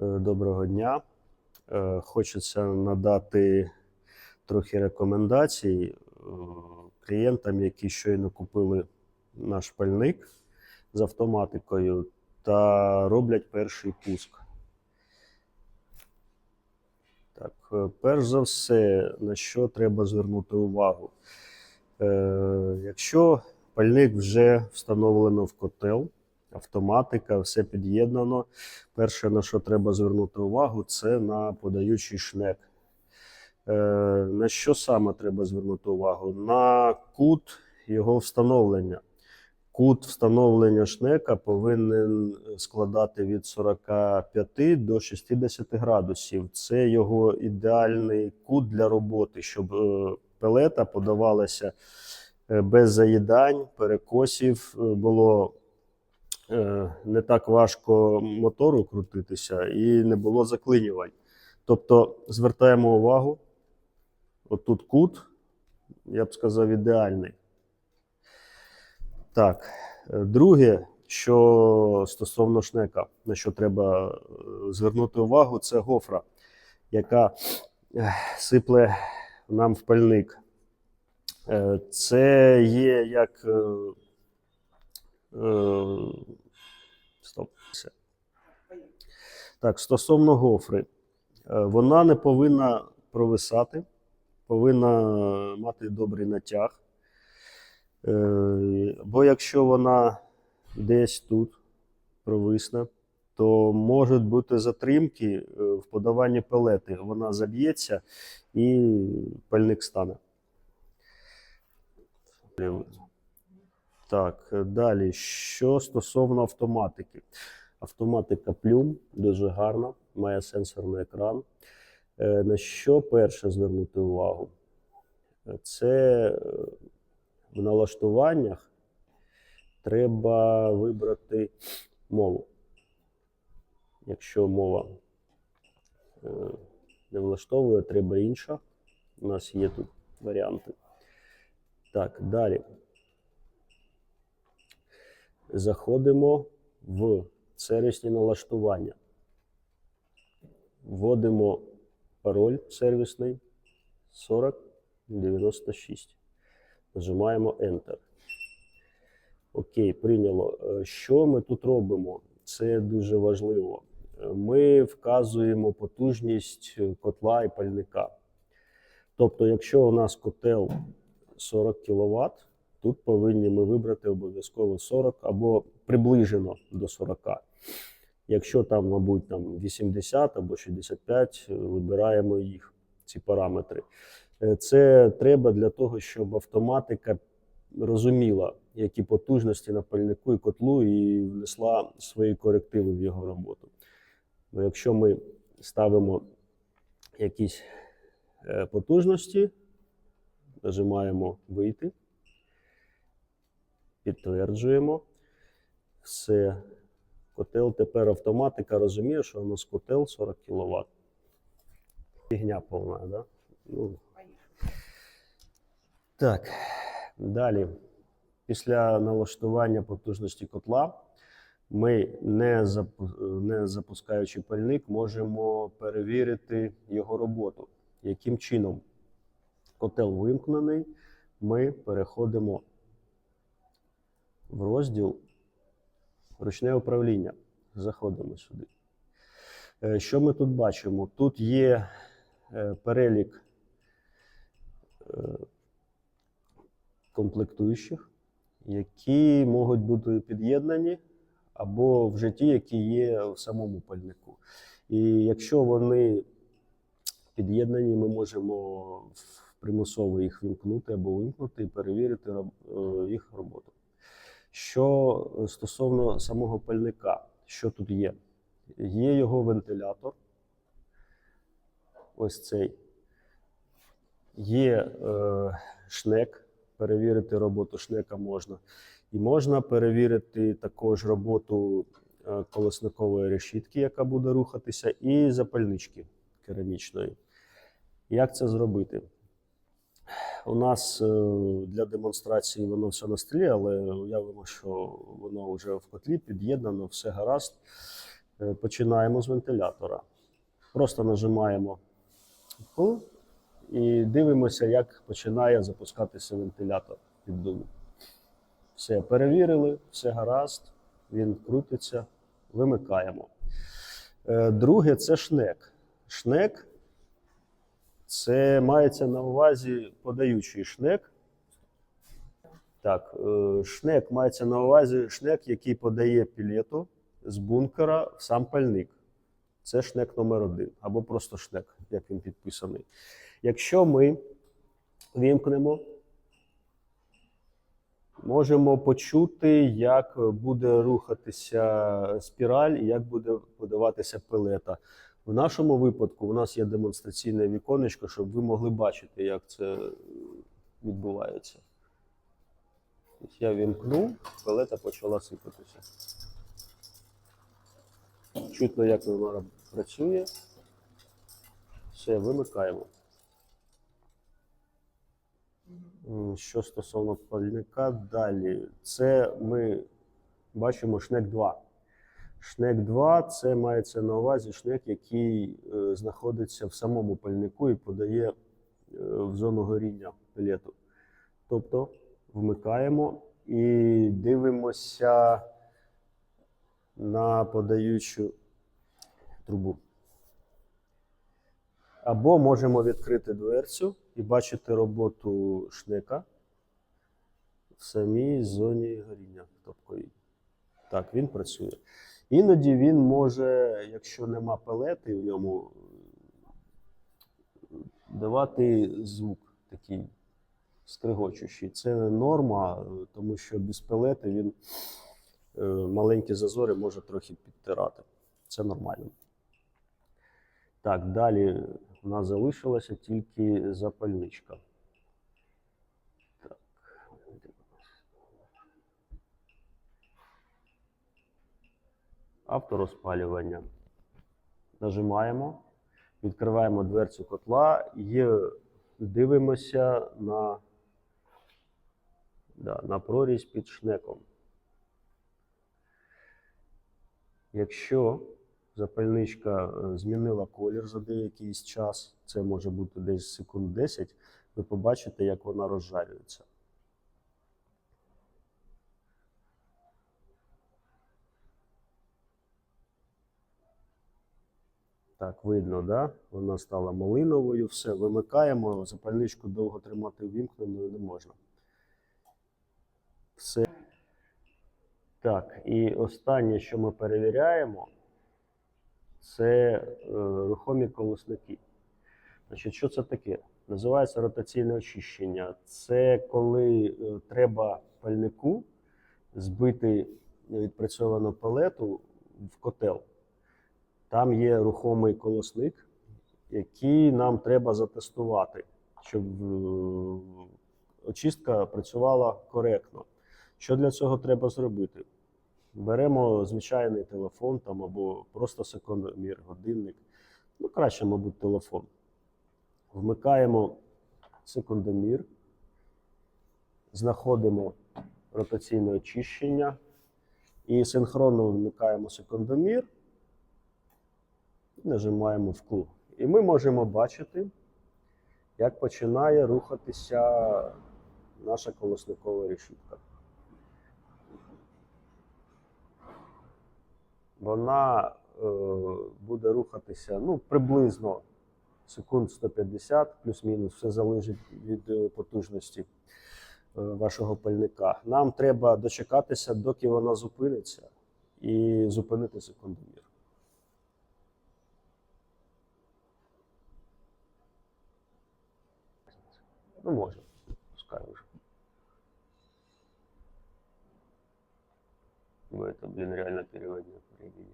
Е, Доброго дня. Е, Хочеться надати трохи рекомендацій е, клієнтам, які щойно купили наш пальник з автоматикою та роблять перший пуск. Так, перш за все, на що треба звернути увагу? Якщо пальник вже встановлено в котел, автоматика, все під'єднано. Перше, на що треба звернути увагу, це на подаючий шнек. Е, на що саме треба звернути увагу? На кут його встановлення. Кут встановлення шнека повинен складати від 45 до 60 градусів. Це його ідеальний кут для роботи, щоб е, пелета подавалася е, без заїдань, перекосів, було не так важко мотору крутитися і не було заклинювань. Тобто звертаємо увагу, отут кут, я б сказав, ідеальний. Так, е, друге, що стосовно шнека, на що треба е, звернути увагу, це гофра, яка сипле нам в пальник. Е, Це є як. е, е, Стоп. все. Так, стосовно гофри, Е, вона не повинна провисати, повинна мати добрий натяг. Е, Бо якщо вона десь тут провисне, то можуть бути затримки е, в подаванні пелети. Вона заб'ється і пальник стане. Так, далі. Що стосовно автоматики. Автоматика Plum дуже гарна, має сенсорний екран. Е, На що перше звернути увагу? Це е, в налаштуваннях треба вибрати мову. Якщо мова е, не влаштовує, треба інша. У нас є тут варіанти. Так, далі. Заходимо в сервісні налаштування. Вводимо пароль сервісний 4096. Нажимаємо Enter. Окей, прийняло. Е, Що ми тут робимо? Це дуже важливо. Е, Ми вказуємо потужність котла і пальника. Тобто, якщо у нас котел 40 кВт, тут повинні ми вибрати обов'язково 40 або приближено до 40. Якщо там, мабуть, там 80 або 65, е, вибираємо їх, ці параметри. Е, Це треба для того, щоб автоматика розуміла, які потужності на пальнику і котлу, і внесла свої корективи в його роботу. Бо якщо ми ставимо якісь е, потужності, нажимаємо вийти, підтверджуємо. Все. Котел тепер автоматика розуміє, що у нас котел 40 кВт. Фігня повна, да? Ну. Так, далі. Після налаштування потужності котла ми, не, не запускаючи пальник, можемо перевірити його роботу. Яким чином? Котел вимкнений, ми переходимо в розділ ручне управління. Заходимо сюди. Е, Що ми тут бачимо? Тут є е, перелік е, комплектуючих, які можуть бути під'єднані або в житті, які є в самому пальнику. І якщо вони під'єднані, ми можемо примусово їх вімкнути або вимкнути і перевірити їх роботу. Що е, стосовно самого пальника, що тут є? Є його вентилятор. Ось цей. Є е, шнек. Перевірити роботу шнека можна. І можна перевірити також роботу е, колесникової решітки, яка буде рухатися, і запальнички керамічної. Як це зробити? У нас е, для демонстрації воно все на столі, але уявимо, що воно вже в котлі під'єднано, все гаразд. Е, Починаємо з вентилятора. Просто нажимаємо «Ку» і дивимося, як починає запускатися вентилятор від дому. Все, перевірили, все гаразд, він крутиться, вимикаємо. Е, Друге це шнек. Шнек це мається на увазі подаючий шнек. Так, е, шнек мається на увазі шнек, який подає пілету з бункера в сам пальник. Це шнек номер один, або просто шнек, як він підписаний. Якщо ми вімкнемо, можемо почути, як буде рухатися спіраль і як буде подаватися пелета. В нашому випадку у нас є демонстраційне віконечко, щоб ви могли бачити, як це відбувається. Я вімкнув, пелета почала сипатися. Чутно, як вона працює. Все, вимикаємо. Що стосовно пальника, далі. Це ми бачимо шнек 2. Шнек 2 це мається на увазі шнек, який е, знаходиться в самому пальнику і подає е, в зону горіння пелету. Тобто вмикаємо і дивимося на подаючу трубу. Або можемо відкрити дверцю і бачити роботу шнека в самій зоні горіння топковій. Так, він працює. Іноді він може, якщо нема пелети в ньому, давати звук такий скригочущий. Це норма, тому що без пелети він е, маленькі зазори може трохи підтирати. Це нормально. Так, далі у нас залишилася тільки запальничка. Авторозпалювання. Нажимаємо, відкриваємо дверцю котла і дивимося на, да, на прорізь під шнеком. Якщо запальничка е, змінила колір за деякий час, це може бути десь секунд 10, ви побачите, як вона розжарюється. Так, видно, да? Вона стала малиновою, все, вимикаємо, запальничку довго тримати ввімкненою не можна. Все. Так, і останнє, що ми перевіряємо, це е, рухомі колосники. Значить, що це таке? Називається ротаційне очищення. Це коли е, треба пальнику збити відпрацьовану палету в котел. Там є рухомий колосник, який нам треба затестувати, щоб е, очистка працювала коректно. Що для цього треба зробити? Беремо звичайний телефон там, або просто секундомір, годинник. Ну, краще, мабуть, телефон. Вмикаємо секундомір, знаходимо ротаційне очищення і синхронно вмикаємо секундомір нажимаємо вкл. І ми можемо бачити, як починає рухатися наша колосникова решітка. Вона е, буде рухатися ну, приблизно секунд 150, плюс-мінус, все залежить від е, потужності е, вашого пальника. Нам треба дочекатися, доки вона зупиниться, і зупинити секундомір. Ну, може, пускай уже. Ну, это, блин, реально переводня по времени.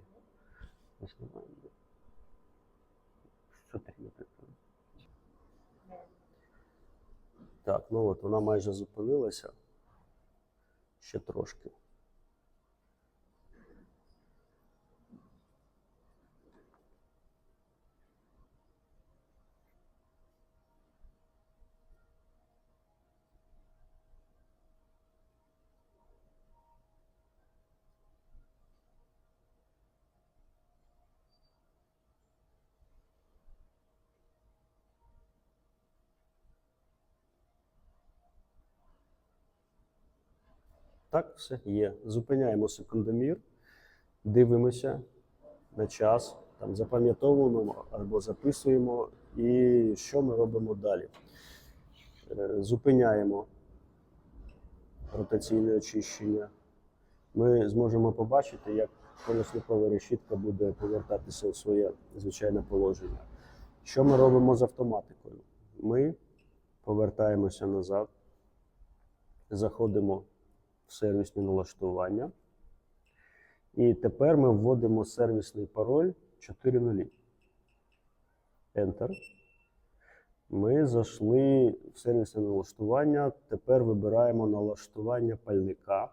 Не снимаем, да. Що три вот? Так, ну от вона майже зупинилася. Ще трошки. Так, все є. Зупиняємо секундомір, дивимося на час, там запам'ятовуємо або записуємо, і що ми робимо далі. Е, Зупиняємо ротаційне очищення. Ми зможемо побачити, як колесникова решітка буде повертатися у своє звичайне положення. Що ми робимо з автоматикою? Ми повертаємося назад, заходимо сервісні налаштування. І тепер ми вводимо сервісний пароль 4.0. Enter. Ми зайшли в сервісне налаштування. Тепер вибираємо налаштування пальника.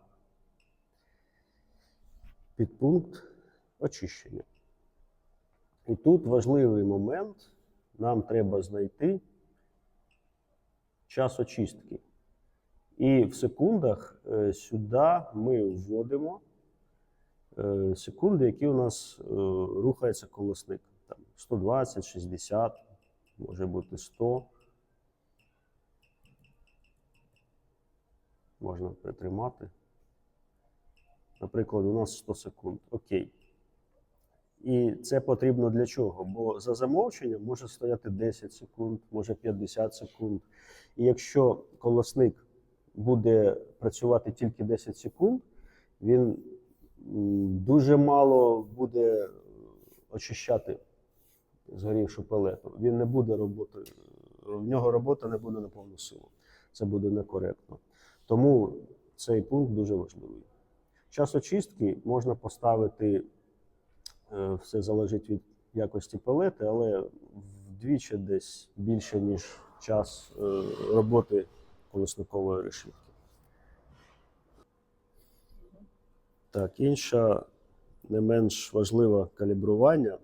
Підпункт очищення. І тут важливий момент. Нам треба знайти час очистки. І в секундах е, сюди ми вводимо е, секунди, які у нас е, рухається колесник. Там 120, 60, може бути 100. Можна притримати. Наприклад, у нас 100 секунд. Окей. І це потрібно для чого? Бо за замовченням може стояти 10 секунд, може 50 секунд. І якщо колосник буде працювати тільки 10 секунд, він дуже мало буде очищати згорівшу пелету. Він не буде роботи, в нього робота не буде на повну силу. Це буде некоректно. Тому цей пункт дуже важливий. Час очистки можна поставити, е, все залежить від якості пелети, але вдвічі десь більше, ніж час е, роботи колесникової решітки. Так, інша не менш важливе калібрування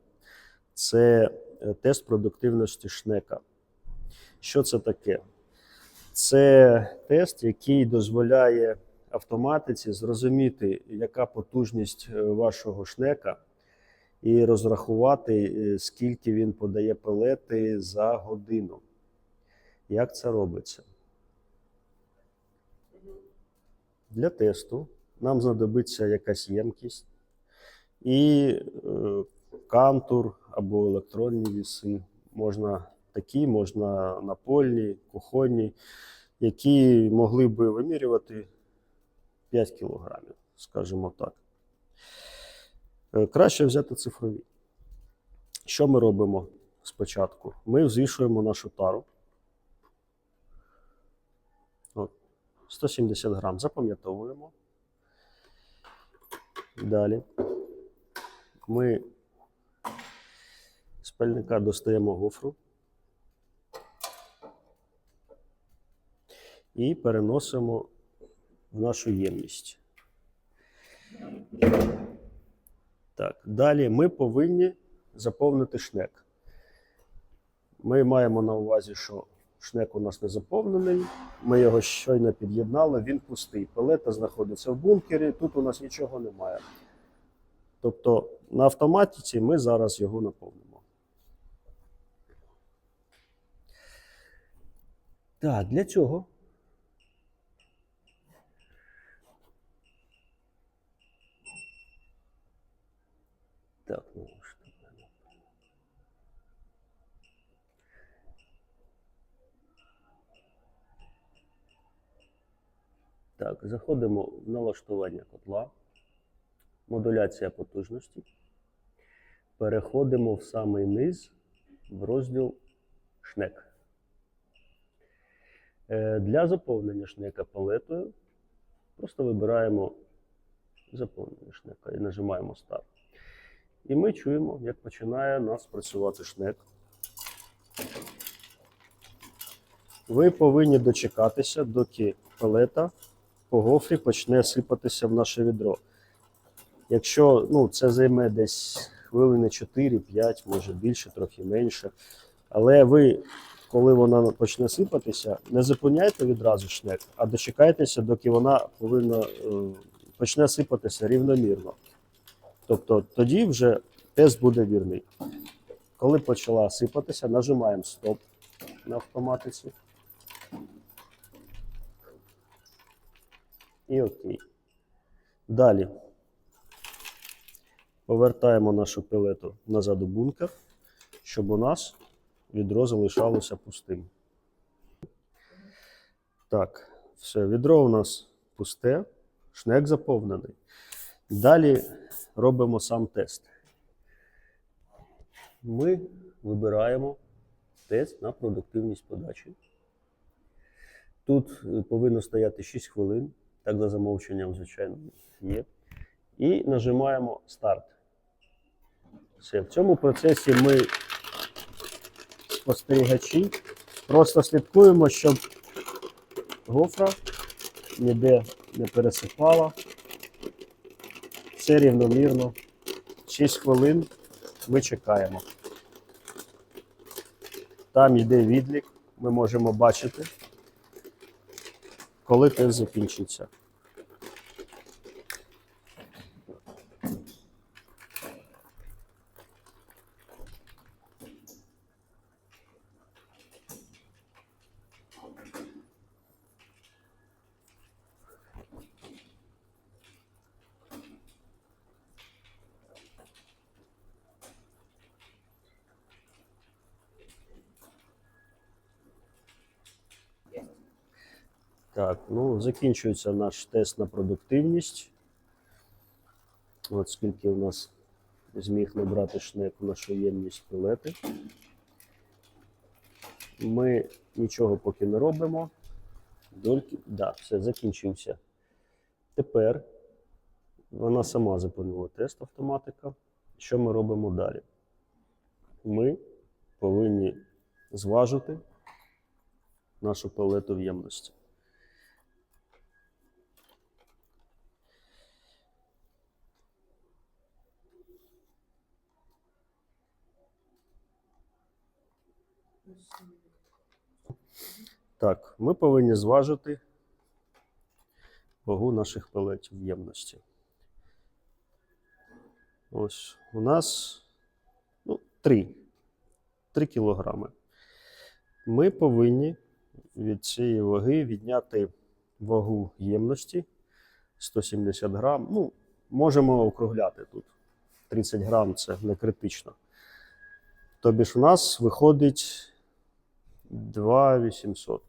це е, тест продуктивності шнека. Що це таке? Це тест, який дозволяє автоматиці зрозуміти, яка потужність е, вашого шнека, і розрахувати, е, скільки він подає пелети за годину. Як це робиться? Для тесту нам знадобиться якась ємкість і е, кантур або електронні віси. Можна такі, можна напольні, кухонні, які могли би вимірювати 5 кілограмів, скажімо так. Е, Краще взяти цифрові. Що ми робимо спочатку? Ми взвішуємо нашу тару. От, 170 грам запам'ятовуємо. Далі ми з пальника достаємо гофру і переносимо в нашу ємність. Так, далі ми повинні заповнити шнек. Ми маємо на увазі, що шнек у нас не заповнений. Ми його щойно під'єднали, він пустий. Пелета знаходиться в бункері, тут у нас нічого немає. Тобто на автоматиці ми зараз його наповнимо. Так, для цього Так, ну що в мене? Так, заходимо в налаштування котла, модуляція потужності. Переходимо в самий низ в розділ шнек. Е, Для заповнення шнека палетою просто вибираємо заповнення шнека і нажимаємо Старт. І ми чуємо, як починає нас працювати шнек. Ви повинні дочекатися, доки палета по гофрі почне сипатися в наше відро. Якщо ну, це займе десь хвилини 4-5, може більше, трохи менше. Але ви, коли вона почне сипатися, не зупиняйте відразу шнек, а дочекайтеся, доки вона повинна е, почне сипатися рівномірно. Тобто тоді вже тест буде вірний. Коли почала сипатися, нажимаємо стоп на автоматиці. І окей. Далі повертаємо нашу пелету назад у бункер, щоб у нас відро залишалося пустим. Так, все, відро у нас пусте, шнек заповнений. Далі робимо сам тест. Ми вибираємо тест на продуктивність подачі. Тут е, повинно стояти 6 хвилин, так за замовченням, звичайно, є. І нажимаємо старт. Все. В цьому процесі ми спостерігачі просто слідкуємо, щоб гофра ніде не пересипала. Все рівномірно. 6 хвилин ми чекаємо. Там йде відлік, ми можемо бачити, коли тест закінчиться. Так, ну закінчується наш тест на продуктивність. От скільки у нас зміг набрати шнек в нашу ємність пілети. Ми нічого поки не робимо. Дольки, да, все, закінчився. Тепер вона сама заповнила тест автоматика. Що ми робимо далі? Ми повинні зважити нашу палету в ємності. Так, ми повинні зважити вагу наших пелетів в ємності. Ось у нас ну, 3. 3 кілограми. Ми повинні від цієї ваги відняти вагу ємності 170 грам. Ну, можемо округляти тут. 30 грам це не критично. Тобі ж у нас виходить 2800.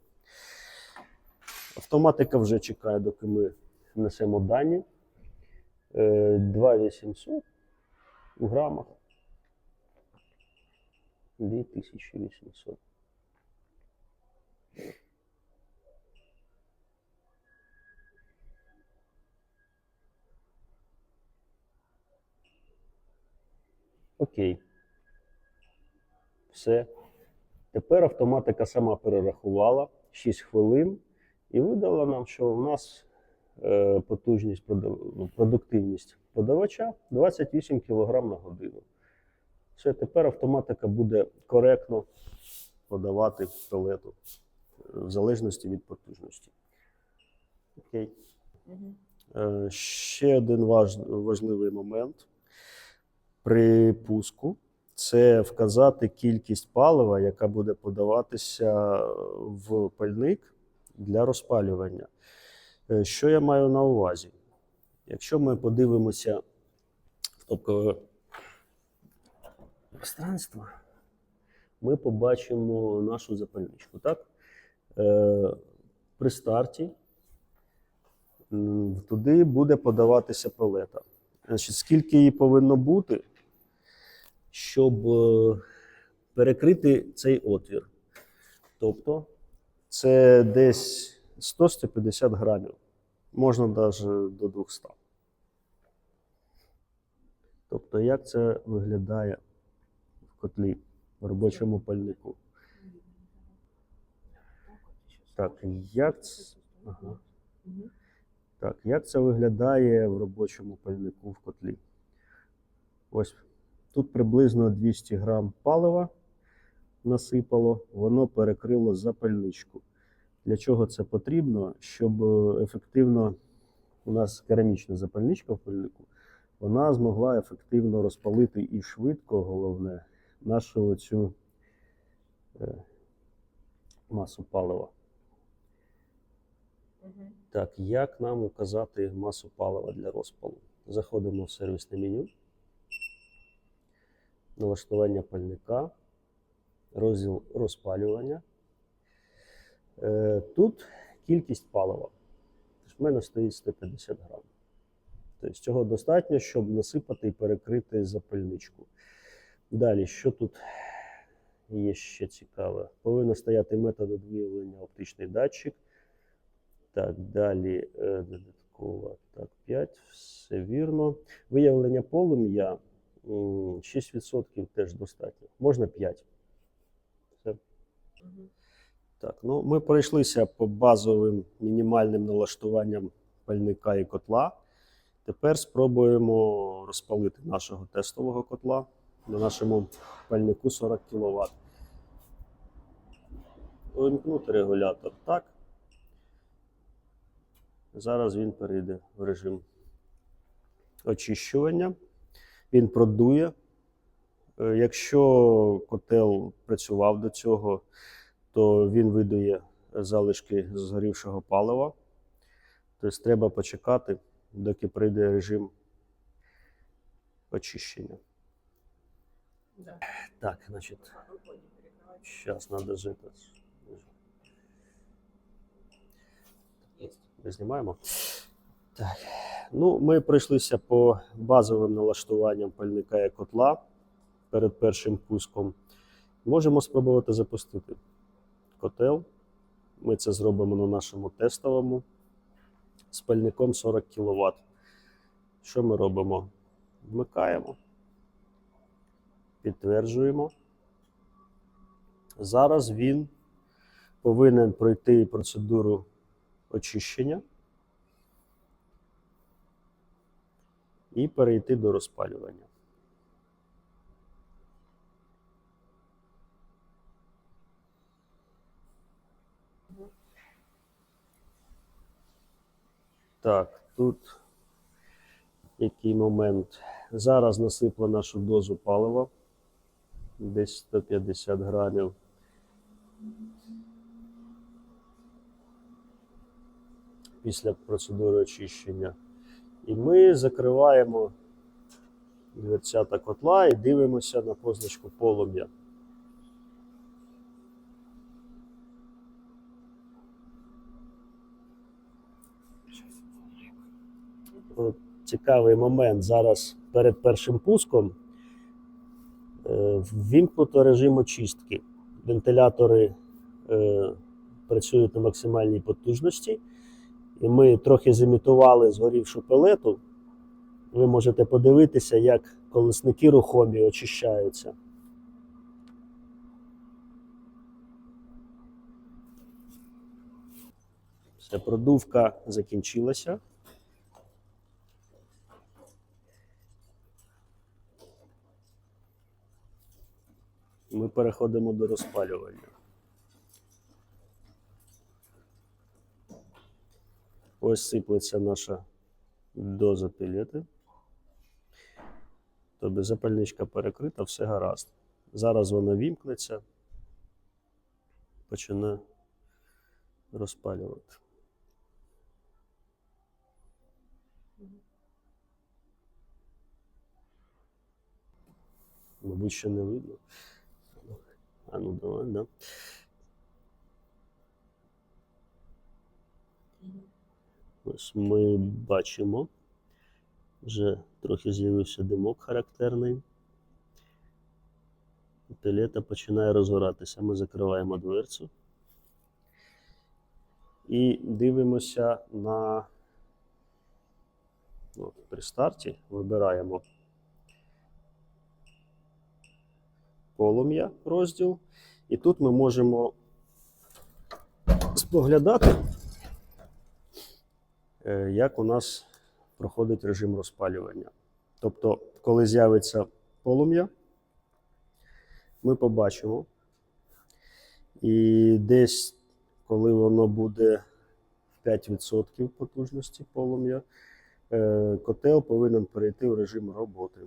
Автоматика вже чекає, доки ми внесемо дані. Е, 2800 у грамах. 2800. Окей. Все. Тепер автоматика сама перерахувала 6 хвилин і видала нам, що у нас е, потужність, ну, продуктивність подавача 28 кг на годину. Все, тепер автоматика буде коректно подавати пелету в залежності від потужності. Окей. Е, Ще один важ, важливий момент при пуску це вказати кількість палива, яка буде подаватися в пальник для розпалювання. Е, Що я маю на увазі? Якщо ми подивимося в топкове пространство, ми побачимо нашу запальничку. Так? Е, При старті туди буде подаватися пелета. Значить, скільки її повинно бути, щоб е, перекрити цей отвір? Тобто, це десь 100-150 грамів. Можна навіть до 200. Тобто, як це виглядає в котлі в робочому пальнику? Так, як це, ага. так, як це виглядає в робочому пальнику в котлі? Ось тут приблизно 200 грам палива насипало, воно перекрило запальничку. Для чого це потрібно? Щоб е, ефективно у нас керамічна запальничка в пальнику, вона змогла ефективно розпалити і швидко, головне, нашу цю е, масу палива. Так, як нам указати масу палива для розпалу? Заходимо в сервісне меню, налаштування пальника, розділ розпалювання. Е, Тут кількість палива. Тож в мене стоїть 150 грам. Тобто цього достатньо, щоб насипати і перекрити запальничку. Далі, що тут є ще цікаве? Повинен стояти метод виявлення оптичний датчик. Так, далі е, додатково. Так, 5, все вірно. Виявлення полум'я 6% теж достатньо. Можна 5. Все. Так, ну ми пройшлися по базовим мінімальним налаштуванням пальника і котла. Тепер спробуємо розпалити нашого тестового котла на нашому пальнику 40 кВт. Увімкнути регулятор так. Зараз він перейде в режим очищування. Він продує. Е, Якщо котел працював до цього, то він видає залишки згорівшого палива. Тобто треба почекати, доки прийде режим очищення. Да. Так, значить, зараз треба жити. Знімаємо. Так. Ну, ми пройшлися по базовим налаштуванням пальника і котла перед першим пуском. Можемо спробувати запустити котел. Ми це зробимо на нашому тестовому з пальником 40 кВт. Що ми робимо? Вмикаємо, підтверджуємо. Зараз він повинен пройти процедуру очищення і перейти до розпалювання. Так, тут який момент. Зараз насипла нашу дозу палива. Десь 150 грамів. після процедури очищення. І ми закриваємо дверцята котла і дивимося на позначку полум'я. От Цікавий момент. Зараз перед першим пуском е, ввімкнуто режим очистки. Вентилятори е, працюють на максимальній потужності. І ми трохи зімітували згорівшу пелету. Ви можете подивитися, як колесники рухомі очищаються. Все, продувка закінчилася. Ми переходимо до розпалювання. Ось сиплеться наша доза пілети. Тобто запальничка перекрита, все гаразд. Зараз вона вімкнеться, почне розпалювати. Мабуть, ще не видно. А ну давай, да. Ось ми бачимо, вже трохи з'явився димок характерний. Пілета починає розгоратися. Ми закриваємо дверцю і дивимося на от, при старті вибираємо полум'я розділ. І тут ми можемо споглядати як у нас проходить режим розпалювання. Тобто, коли з'явиться полум'я, ми побачимо. І десь, коли воно буде 5% потужності полум'я, е, котел повинен перейти в режим роботи.